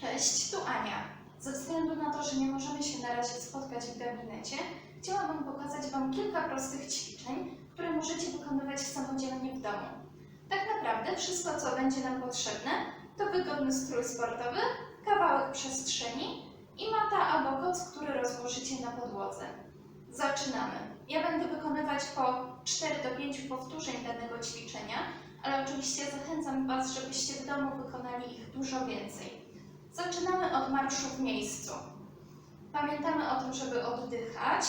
Cześć, tu Ania. Ze względu na to, że nie możemy się na razie spotkać w gabinecie, chciałabym pokazać Wam kilka prostych ćwiczeń, które możecie wykonywać samodzielnie w domu. Tak naprawdę wszystko, co będzie nam potrzebne, to wygodny strój sportowy, kawałek przestrzeni i mata albo koc, który rozłożycie na podłodze. Zaczynamy. Ja będę wykonywać po 4 do 5 powtórzeń danego ćwiczenia, ale oczywiście zachęcam Was, żebyście w domu wykonali ich dużo więcej. Zaczynamy od marszu w miejscu. Pamiętamy o tym, żeby oddychać.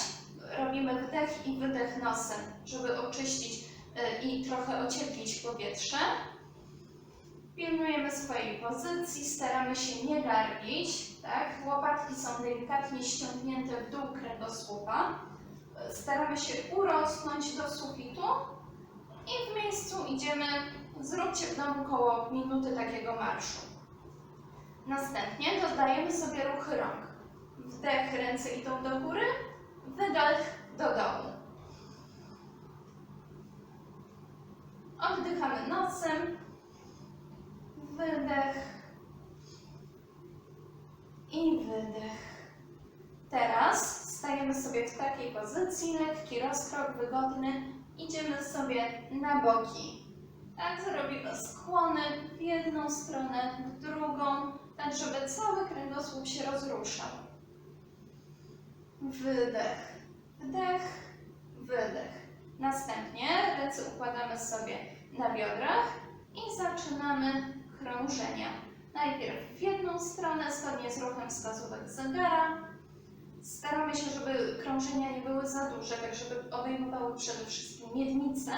Robimy wdech i wydech nosem, żeby oczyścić y, i trochę ocieplić powietrze. Pilnujemy swojej pozycji, staramy się nie garbić. Tak? Łopatki są delikatnie ściągnięte w dół kręgosłupa. Staramy się urosnąć do sufitu i w miejscu idziemy, zróbcie w domu około minuty takiego marszu. Następnie dodajemy sobie ruchy rąk. Wdech, ręce idą do góry, wydech do dołu. Oddychamy nosem, wydech i wydech. Teraz stajemy sobie w takiej pozycji, lekki rozkrok, wygodny. Idziemy sobie na boki. Tak, zrobimy skłony w jedną stronę, w drugą, tak żeby cały kręgosłup się rozruszał. Wydech, wdech, wydech. Następnie ręce układamy sobie na biodrach i zaczynamy krążenia. Najpierw w jedną stronę, zgodnie z ruchem wskazówek zegara. Staramy się, żeby krążenia nie były za duże, tak żeby obejmowały przede wszystkim miednicę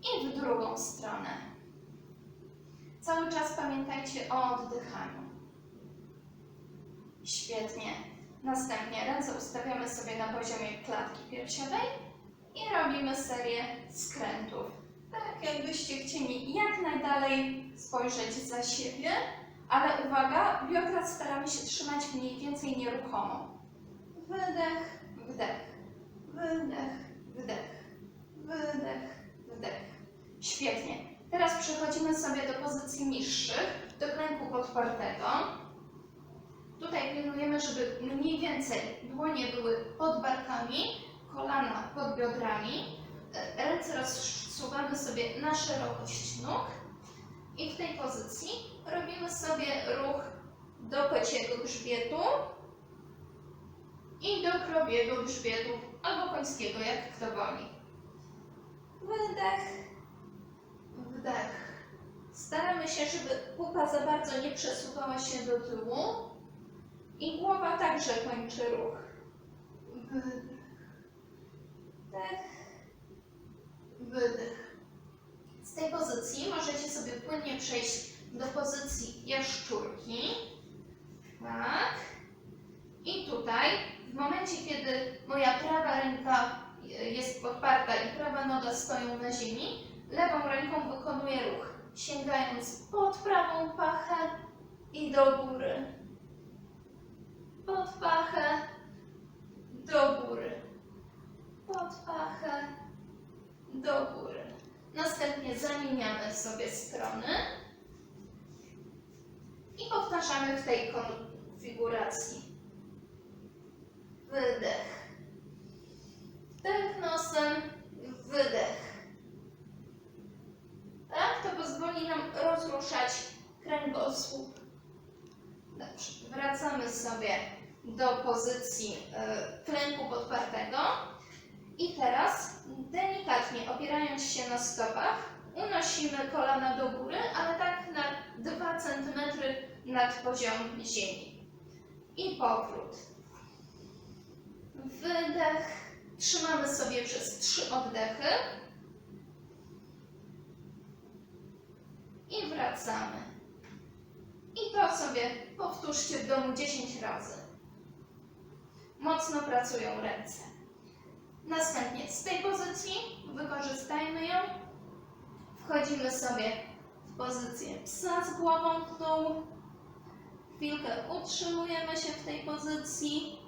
i w drugą stronę. Cały czas pamiętajcie o oddychaniu. Świetnie. Następnie ręce ustawiamy sobie na poziomie klatki piersiowej i robimy serię skrętów. Tak jakbyście chcieli jak najdalej spojrzeć za siebie, ale uwaga, biodra staramy się trzymać mniej więcej nieruchomo. Wydech, wdech, wydech, wdech, wydech, wdech. Świetnie. Przechodzimy sobie do pozycji niższych, do kręgu podpartego. Tutaj pilnujemy, żeby mniej więcej dłonie były pod barkami, kolana pod biodrami. E, Ręce rozsuwamy sobie na szerokość nóg. I w tej pozycji robimy sobie ruch do kociego grzbietu i do krowiego grzbietu albo końskiego, jak kto woli. Wydech. Staramy się, żeby pupa za bardzo nie przesuwała się do tyłu i głowa także kończy ruch. Wydech, wydech. Z tej pozycji możecie sobie płynnie przejść do pozycji jaszczurki. Tak. I tutaj, w momencie, kiedy moja prawa ręka jest podparta i prawa noga stoją na ziemi, lewą ręką wykonuję ruch, sięgając pod prawą pachę i do góry. Pod pachę, do góry. Pod pachę, do góry. Następnie zamieniamy sobie strony i powtarzamy w tej konfiguracji. Wydech. Wdech nosem, wydech. Tak, to pozwoli nam rozruszać kręgosłup. Dobrze, wracamy sobie do pozycji y, klęku podpartego. I teraz delikatnie opierając się na stopach, unosimy kolana do góry, ale tak na 2 cm nad poziom ziemi. I powrót. Wydech. Trzymamy sobie przez trzy oddechy. I wracamy. I to sobie powtórzcie w domu 10 razy. Mocno pracują ręce. Następnie z tej pozycji wykorzystajmy ją. Wchodzimy sobie w pozycję psa z głową w dół. Chwilkę utrzymujemy się w tej pozycji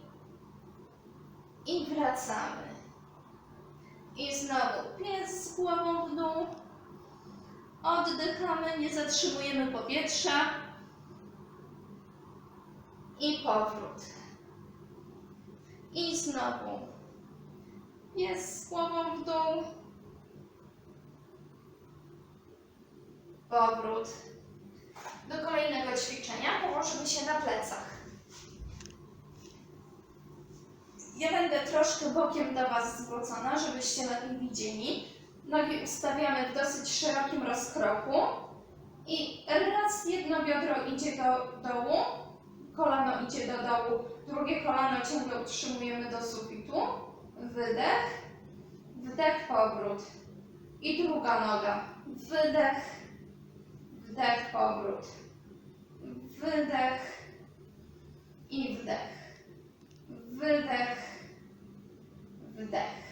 i wracamy. I znowu pies z głową w dół. Oddychamy, nie zatrzymujemy powietrza. i powrót. I znowu. Jest głową w dół. Powrót. Do kolejnego ćwiczenia położymy się na plecach. Ja będę troszkę bokiem do Was zwrócona, żebyście lepiej widzieli. Nogi ustawiamy w dosyć szerokim rozkroku. I raz jedno biodro idzie do dołu, kolano idzie do dołu, drugie kolano ciągle utrzymujemy do sufitu. Wydech, wdech, powrót. I druga noga. Wydech, wdech, powrót. Wydech i wdech. Wydech, wdech.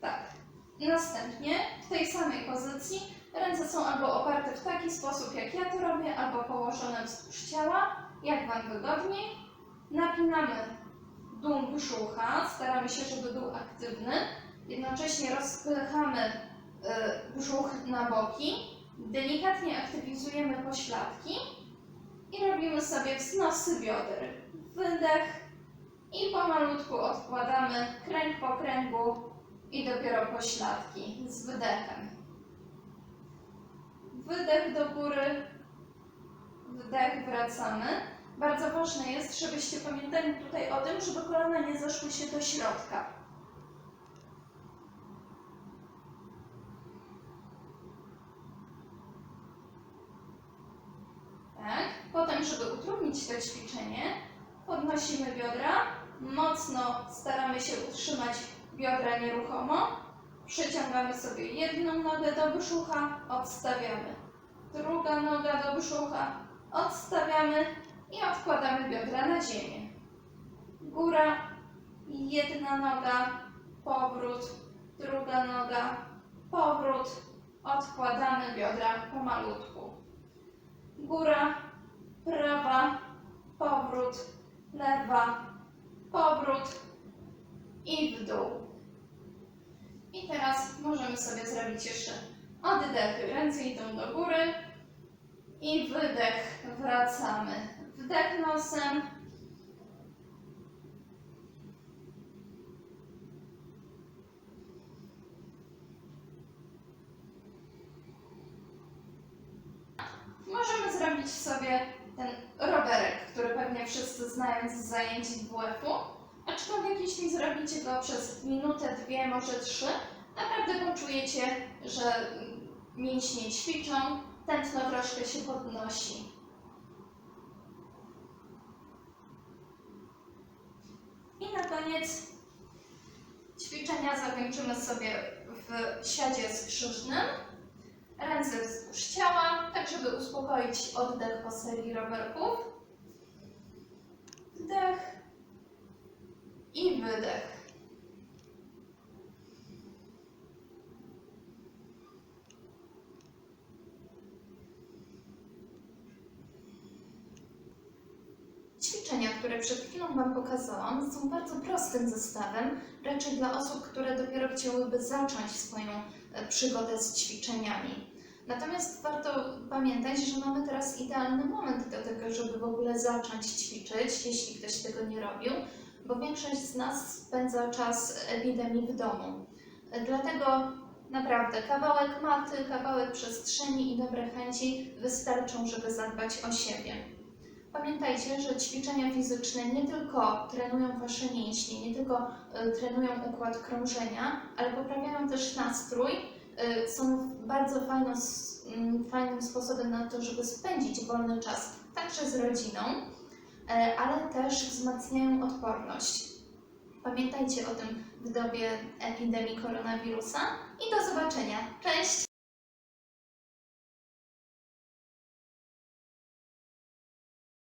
Tak. Następnie w tej samej pozycji ręce są albo oparte w taki sposób, jak ja to robię, albo położone wzdłuż ciała, jak Wam wygodniej. Napinamy dół brzucha, staramy się, żeby był aktywny. Jednocześnie rozpychamy y, brzuch na boki, delikatnie aktywizujemy pośladki i robimy sobie wznosy bioder. Wydech i pomalutku odkładamy kręg po kręgu i dopiero pośladki z wydechem. Wydech do góry, wdech, wracamy. Bardzo ważne jest, żebyście pamiętali tutaj o tym, żeby kolana nie zeszły się do środka. Tak. Potem, żeby utrudnić to ćwiczenie, podnosimy biodra, mocno staramy się utrzymać biodra nieruchomo, przyciągamy sobie jedną nogę do brzucha, odstawiamy. Druga noga do brzucha, odstawiamy i odkładamy biodra na ziemię. Góra, jedna noga, powrót, druga noga, powrót, odkładamy biodra pomalutku. Góra, prawa, powrót, lewa, powrót i w dół. I teraz możemy sobie zrobić jeszcze oddechy. Ręce idą do góry i wydech, wracamy. Wdech nosem. Możemy zrobić sobie ten rowerek, który pewnie wszyscy znają z zajęć WF-u. Aczkolwiek jeśli zrobicie go przez minutę, dwie, może trzy, naprawdę poczujecie, że mięśnie ćwiczą, tętno troszkę się podnosi. I na koniec ćwiczenia zakończymy sobie w siadzie skrzyżnym. Ręce wzdłuż ciała, tak żeby uspokoić oddech po serii rowerków. Wdech wydech. Ćwiczenia, które przed chwilą Wam pokazałam, są bardzo prostym zestawem, raczej dla osób, które dopiero chciałyby zacząć swoją e, przygodę z ćwiczeniami. Natomiast warto pamiętać, że mamy teraz idealny moment do tego, żeby w ogóle zacząć ćwiczyć, jeśli ktoś tego nie robił, bo większość z nas spędza czas epidemii w domu. E, Dlatego naprawdę kawałek maty, kawałek przestrzeni i dobre chęci wystarczą, żeby zadbać o siebie. Pamiętajcie, że ćwiczenia fizyczne nie tylko trenują Wasze mięśnie, nie tylko y, trenują układ krążenia, ale poprawiają też nastrój. Y, są bardzo fajną, fajnym sposobem na to, żeby spędzić wolny czas także z rodziną, ale też wzmacniają odporność. Pamiętajcie o tym w dobie epidemii koronawirusa i do zobaczenia. Cześć!